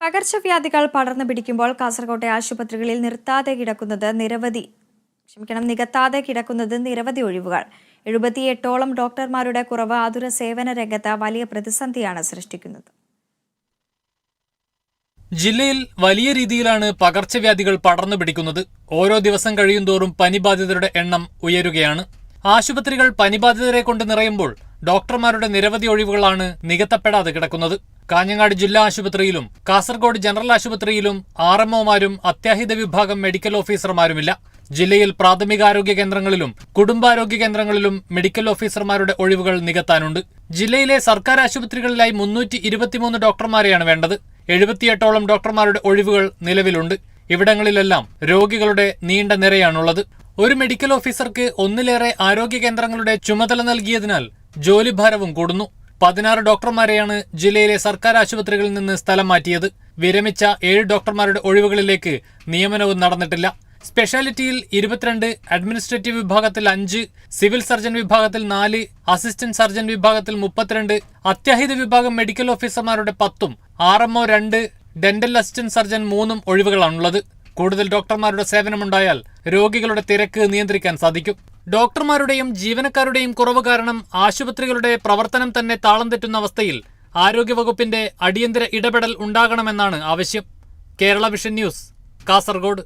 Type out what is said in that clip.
പകർച്ചവ്യാധികൾ പടർന്നു പിടിക്കുമ്പോൾ കാസർകോട്ടെ ആശുപത്രികളിൽ നിർത്താതെ കിടക്കുന്നത് നിരവധി ക്ഷമിക്കണം നികത്താതെ കിടക്കുന്നത് നിരവധി ഒഴിവുകൾ. എഴുപത്തിയെട്ടോളം ഡോക്ടർമാരുടെ കുറവ് ആതുര സേവന രംഗത്ത് വലിയ പ്രതിസന്ധിയാണ് സൃഷ്ടിക്കുന്നത്. ജില്ലയിൽ വലിയ രീതിയിലാണ് പകർച്ചവ്യാധികൾ പടർന്നു പിടിക്കുന്നത്. ഓരോ ദിവസം കഴിയുന്തോറും പനിബാധിതരുടെ എണ്ണം ഉയരുകയാണ്. ആശുപത്രികൾ പനിബാധിതരെ കൊണ്ട് നിറയുമ്പോൾ ഡോക്ടർമാരുടെ നിരവധി ഒഴിവുകളാണ് നികത്തപ്പെടാതെ കിടക്കുന്നത്. കാഞ്ഞങ്ങാട് ജില്ലാ ആശുപത്രിയിലും കാസർഗോഡ് ജനറൽ ആശുപത്രിയിലും ആർ എംഒമാരും അത്യാഹിത വിഭാഗം മെഡിക്കൽ ഓഫീസർമാരുമില്ല. ജില്ലയിൽ പ്രാഥമികാരോഗ്യ കേന്ദ്രങ്ങളിലും കുടുംബാരോഗ്യ കേന്ദ്രങ്ങളിലും മെഡിക്കൽ ഓഫീസർമാരുടെ ഒഴിവുകൾ നികത്താനുണ്ട്. ജില്ലയിലെ സർക്കാർ ആശുപത്രികളിലായി മുന്നൂറ്റി ഇരുപത്തിമൂന്ന് ഡോക്ടർമാരെയാണ് വേണ്ടത്. എഴുപത്തിയെട്ടോളം ഡോക്ടർമാരുടെ ഒഴിവുകൾ നിലവിലുണ്ട്. ഇവിടങ്ങളിലെല്ലാം രോഗികളുടെ നീണ്ട നിരയാണുള്ളത്. ഒരു മെഡിക്കൽ ഓഫീസർക്ക് ഒന്നിലേറെ ആരോഗ്യ കേന്ദ്രങ്ങളുടെ ചുമതല നൽകിയതിനാൽ ജോലിഭാരവും കൂടുന്നു. പതിനാറ് ഡോക്ടർമാരെയാണ് ജില്ലയിലെ സർക്കാർ ആശുപത്രികളിൽ നിന്ന് സ്ഥലം മാറ്റിയത്. വിരമിച്ച ഏഴ് ഡോക്ടർമാരുടെ ഒഴിവുകളിലേക്ക് നിയമനവും നടന്നിട്ടില്ല. സ്പെഷ്യാലിറ്റിയിൽ ഇരുപത്തിരണ്ട് അഡ്മിനിസ്ട്രേറ്റീവ് വിഭാഗത്തിൽ അഞ്ച് സിവിൽ സർജൻ വിഭാഗത്തിൽ നാല് അസിസ്റ്റന്റ് സർജൻ വിഭാഗത്തിൽ മുപ്പത്തിരണ്ട് അത്യാഹിത വിഭാഗം മെഡിക്കൽ ഓഫീസർമാരുടെ പത്തും ആർ എംഒ രണ്ട് ഡെന്റൽ അസിസ്റ്റന്റ് സർജൻ മൂന്നും ഒഴിവുകളാണുള്ളത്. കൂടുതൽ ഡോക്ടർമാരുടെ സേവനമുണ്ടായാൽ രോഗികളുടെ തിരക്ക് നിയന്ത്രിക്കാൻ സാധിക്കും. ഡോക്ടർമാരുടെയും ജീവനക്കാരുടെയും കുറവ് കാരണം ആശുപത്രികളുടെ പ്രവർത്തനം തന്നെ താളം തെറ്റുന്ന അവസ്ഥയിൽ ആരോഗ്യവകുപ്പിന്റെ അടിയന്തര ഇടപെടൽ ഉണ്ടാകണമെന്നാണ് ആവശ്യം. Kerala Vision News Kasaragod.